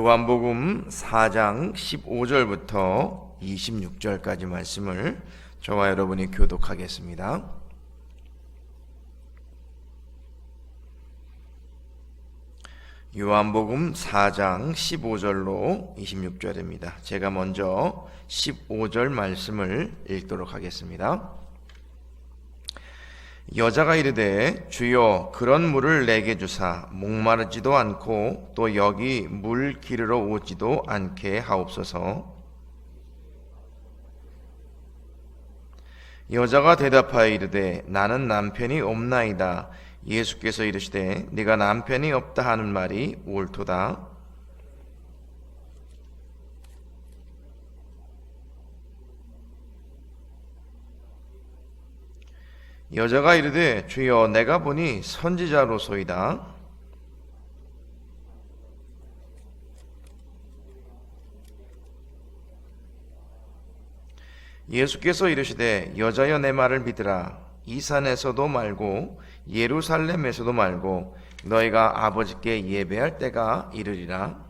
요한복음 4장 15절부터 26절까지 말씀을 저와 여러분이 교독하겠습니다. 요한복음 4장 15절로 26절입니다. 제가 먼저 15절 말씀을 읽도록 하겠습니다. 여자가 이르되 주여 그런 물을 내게 주사 목마르지도 않고 또 여기 물 기르러 오지도 않게 하옵소서. 여자가 대답하여 이르되 나는 남편이 없나이다. 예수께서 이르시되 네가 남편이 없다 하는 말이 옳도다. 여자가 이르되 주여 내가 보니 선지자로소이다. 예수께서 이르시되 여자여 내 말을 믿으라 이 산에서도 말고 예루살렘에서도 말고 너희가 아버지께 예배할 때가 이르리라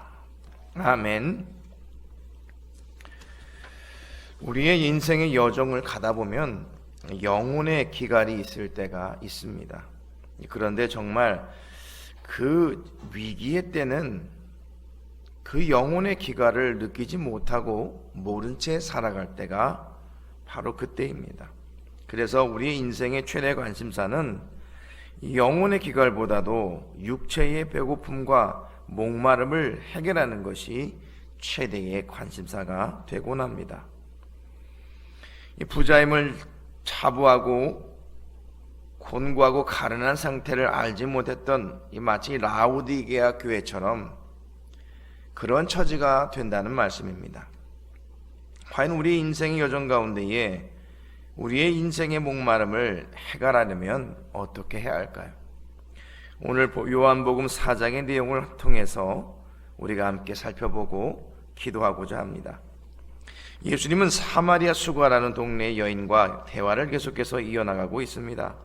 아멘. 우리의 인생의 여정을 가다 보면 영혼의 기갈이 있을 때가 있습니다. 그런데 정말 그 위기의 때는 그 영혼의 기갈을 느끼지 못하고 모른 채 살아갈 때가 바로 그때입니다. 그래서 우리의 인생의 최대 관심사는 영혼의 기갈보다도 육체의 배고픔과 목마름을 해결하는 것이 최대의 관심사가 되곤 합니다. 부자임을 자부하고 곤고하고 가련한 상태를 알지 못했던 마치 라우디게아 교회처럼 그런 처지가 된다는 말씀입니다. 과연 우리 인생의 여정 가운데에 우리의 인생의 목마름을 해결하려면 어떻게 해야 할까요? 오늘 요한복음 4장의 내용을 통해서 우리가 함께 살펴보고 기도하고자 합니다. 예수님은 사마리아 수가라는 동네의 여인과 대화를 계속해서 이어나가고 있습니다.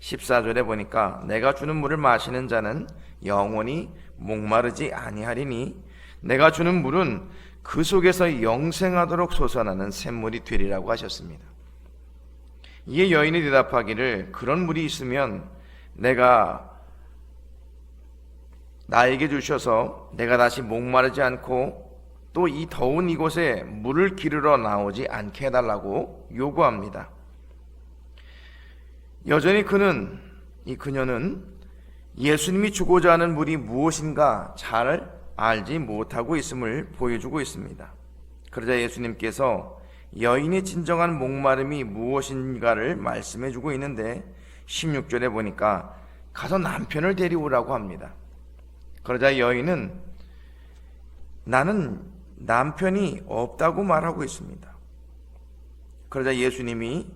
14절에 보니까 내가 주는 물을 마시는 자는 영원히 목마르지 아니하리니 내가 주는 물은 그 속에서 영생하도록 솟아나는 샘물이 되리라고 하셨습니다. 이에 여인이 대답하기를 그런 물이 있으면 내가 나에게 주셔서 내가 다시 목마르지 않고 또 이 더운 이곳에 물을 기르러 나오지 않게 해달라고 요구합니다. 여전히 그는 이 그녀는 예수님이 주고자 하는 물이 무엇인가 잘 알지 못하고 있음을 보여주고 있습니다. 그러자 예수님께서 여인의 진정한 목마름이 무엇인가를 말씀해 주고 있는데 16절에 보니까 가서 남편을 데리오라고 합니다. 그러자 여인은 나는 남편이 없다고 말하고 있습니다. 그러자 예수님이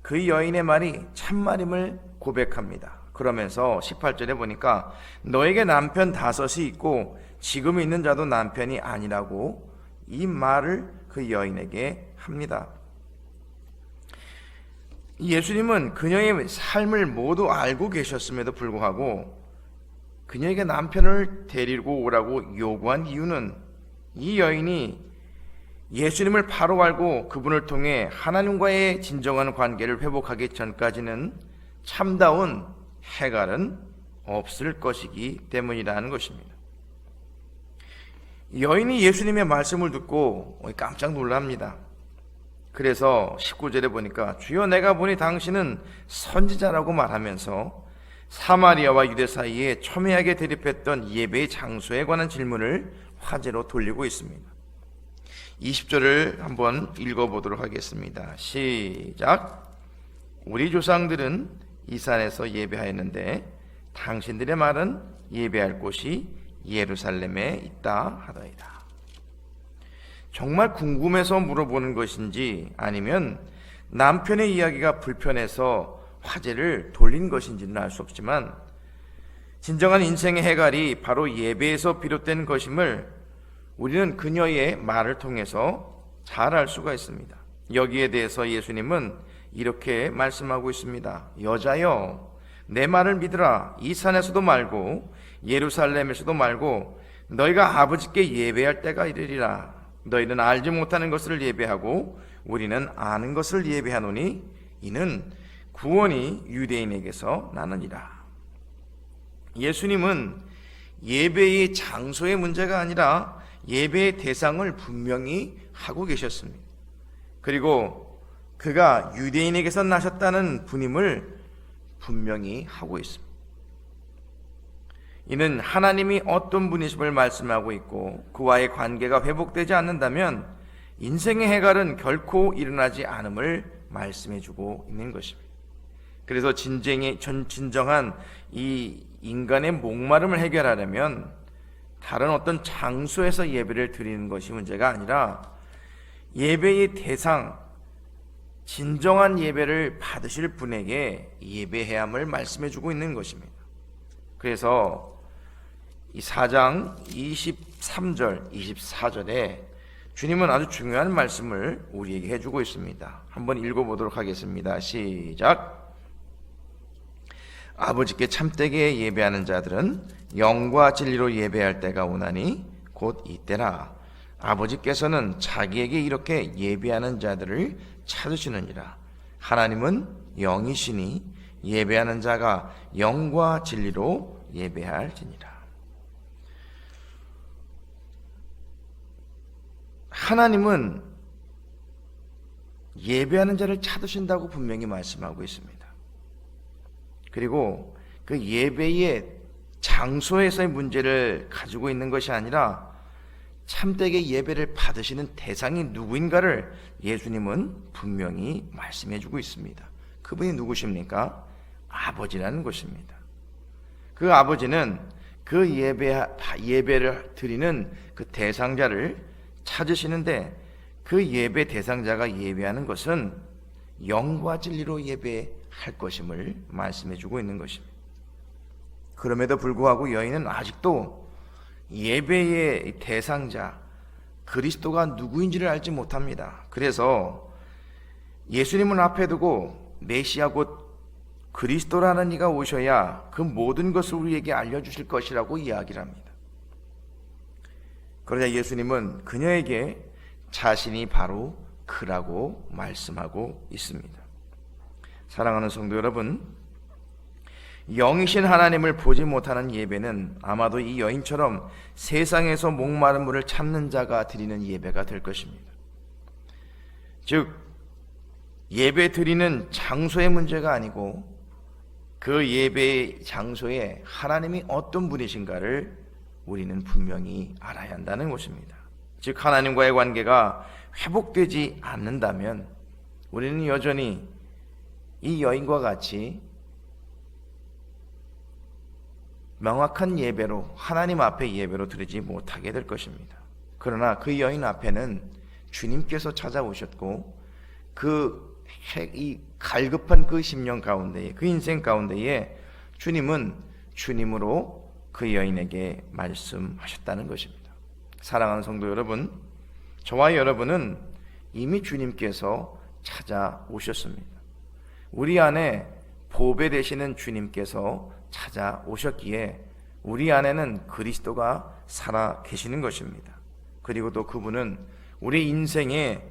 그 여인의 말이 참말임을 고백합니다. 그러면서 18절에 보니까 너에게 남편 다섯이 있고 지금 있는 자도 남편이 아니라고 이 말을 그 여인에게 합니다. 예수님은 그녀의 삶을 모두 알고 계셨음에도 불구하고 그녀에게 남편을 데리고 오라고 요구한 이유는 이 여인이 예수님을 바로 알고 그분을 통해 하나님과의 진정한 관계를 회복하기 전까지는 참다운 해갈은 없을 것이기 때문이라는 것입니다. 여인이 예수님의 말씀을 듣고 깜짝 놀랍니다. 그래서 19절에 보니까 주여 내가 보니 당신은 선지자라고 말하면서 사마리아와 유대 사이에 첨예하게 대립했던 예배의 장소에 관한 질문을 화제로 돌리고 있습니다. 20절을 한번 읽어보도록 하겠습니다. 시작. 우리 조상들은 이 산에서 예배하였는데 당신들의 말은 예배할 곳이 예루살렘에 있다 하더이다. 정말 궁금해서 물어보는 것인지 아니면 남편의 이야기가 불편해서 화제를 돌린 것인지는 알 수 없지만 진정한 인생의 해갈이 바로 예배에서 비롯된 것임을 우리는 그녀의 말을 통해서 잘 알 수가 있습니다. 여기에 대해서 예수님은 이렇게 말씀하고 있습니다. 여자여, 내 말을 믿으라. 이 산에서도 말고 예루살렘에서도 말고 너희가 아버지께 예배할 때가 이르리라. 너희는 알지 못하는 것을 예배하고 우리는 아는 것을 예배하노니 이는 구원이 유대인에게서 나느니라. 예수님은 예배의 장소의 문제가 아니라 예배의 대상을 분명히 하고 계셨습니다. 그리고 그가 유대인에게서 나셨다는 분임을 분명히 하고 있습니다. 이는 하나님이 어떤 분이심을 말씀하고 있고 그와의 관계가 회복되지 않는다면 인생의 해갈은 결코 일어나지 않음을 말씀해 주고 있는 것입니다. 그래서 진정의 전 진정한 이 인간의 목마름을 해결하려면 다른 어떤 장소에서 예배를 드리는 것이 문제가 아니라 예배의 대상 진정한 예배를 받으실 분에게 예배해야 함을 말씀해 주고 있는 것입니다. 그래서 이 4장 23절, 24절에 주님은 아주 중요한 말씀을 우리에게 해주고 있습니다. 한번 읽어보도록 하겠습니다. 시작. 아버지께 참되게 예배하는 자들은 영과 진리로 예배할 때가 오나니 곧 이때라. 아버지께서는 자기에게 이렇게 예배하는 자들을 찾으시느니라. 하나님은 영이시니 예배하는 자가 영과 진리로 예배할지니라. 하나님은 예배하는 자를 찾으신다고 분명히 말씀하고 있습니다. 그리고 그 예배의 장소에서의 문제를 가지고 있는 것이 아니라 참되게 예배를 받으시는 대상이 누구인가를 예수님은 분명히 말씀해 주고 있습니다. 그분이 누구십니까? 아버지라는 것입니다. 그 아버지는 그 예배, 예배를 드리는 그 대상자를 찾으시는데 그 예배 대상자가 예배하는 것은 영과 진리로 예배 할 것임을 말씀해 주고 있는 것입니다. 그럼에도 불구하고 여인은 아직도 예배의 대상자 그리스도가 누구인지를 알지 못합니다. 그래서 예수님을 앞에 두고 메시아 곧 그리스도라는 이가 오셔야 그 모든 것을 우리에게 알려주실 것이라고 이야기를 합니다. 그러자 예수님은 그녀에게 자신이 바로 그라고 말씀하고 있습니다. 사랑하는 성도 여러분, 영이신 하나님을 보지 못하는 예배는 아마도 이 여인처럼 세상에서 목마른 물을 참는 자가 드리는 예배가 될 것입니다. 즉, 예배 드리는 장소의 문제가 아니고 그 예배의 장소에 하나님이 어떤 분이신가를 우리는 분명히 알아야 한다는 것입니다. 즉, 하나님과의 관계가 회복되지 않는다면 우리는 여전히 이 여인과 같이 명확한 예배로 하나님 앞에 예배로 드리지 못하게 될 것입니다. 그러나 그 여인 앞에는 주님께서 찾아오셨고 그 이 갈급한 그 심령 가운데에 그 인생 가운데에 주님은 주님으로 그 여인에게 말씀하셨다는 것입니다. 사랑하는 성도 여러분, 저와 여러분은 이미 주님께서 찾아오셨습니다. 우리 안에 보배 되시는 주님께서 찾아오셨기에 우리 안에는 그리스도가 살아 계시는 것입니다. 그리고 또 그분은 우리 인생에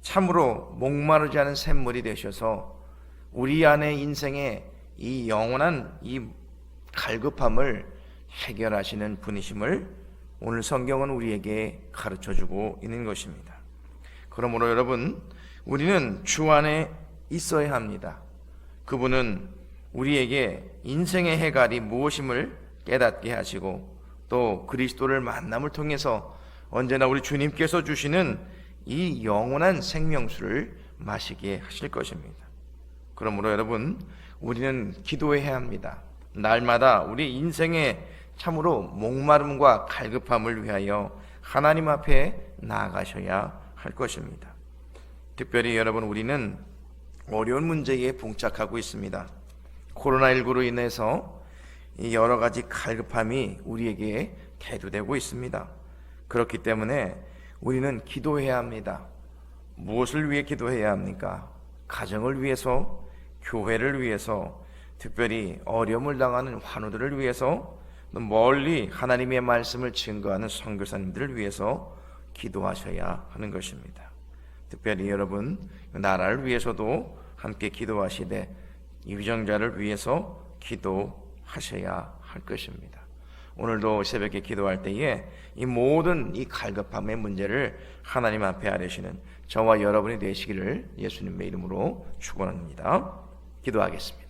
참으로 목마르지 않은 샘물이 되셔서 우리 안에 인생의 이 영원한 이 갈급함을 해결하시는 분이심을 오늘 성경은 우리에게 가르쳐 주고 있는 것입니다. 그러므로 여러분, 우리는 주 안에 있어야 합니다. 그분은 우리에게 인생의 해갈이 무엇임을 깨닫게 하시고 또 그리스도를 만남을 통해서 언제나 우리 주님께서 주시는 이 영원한 생명수를 마시게 하실 것입니다. 그러므로 여러분, 우리는 기도해야 합니다. 날마다 우리 인생의 참으로 목마름과 갈급함을 위하여 하나님 앞에 나아가셔야 할 것입니다. 특별히 여러분, 우리는 어려운 문제에 봉착하고 있습니다. 코로나19로 인해서 이 여러 가지 갈급함이 우리에게 대두되고 있습니다. 그렇기 때문에 우리는 기도해야 합니다. 무엇을 위해 기도해야 합니까? 가정을 위해서, 교회를 위해서, 특별히 어려움을 당하는 환우들을 위해서, 또 멀리 하나님의 말씀을 증거하는 선교사님들을 위해서 기도하셔야 하는 것입니다. 특별히 여러분 나라를 위해서도 함께 기도하시되 유정자를 위해서 기도하셔야 할 것입니다. 오늘도 새벽에 기도할 때에 이 모든 이 갈급함의 문제를 하나님 앞에 아뢰시는 저와 여러분이 되시기를 예수님의 이름으로 축원합니다. 기도하겠습니다.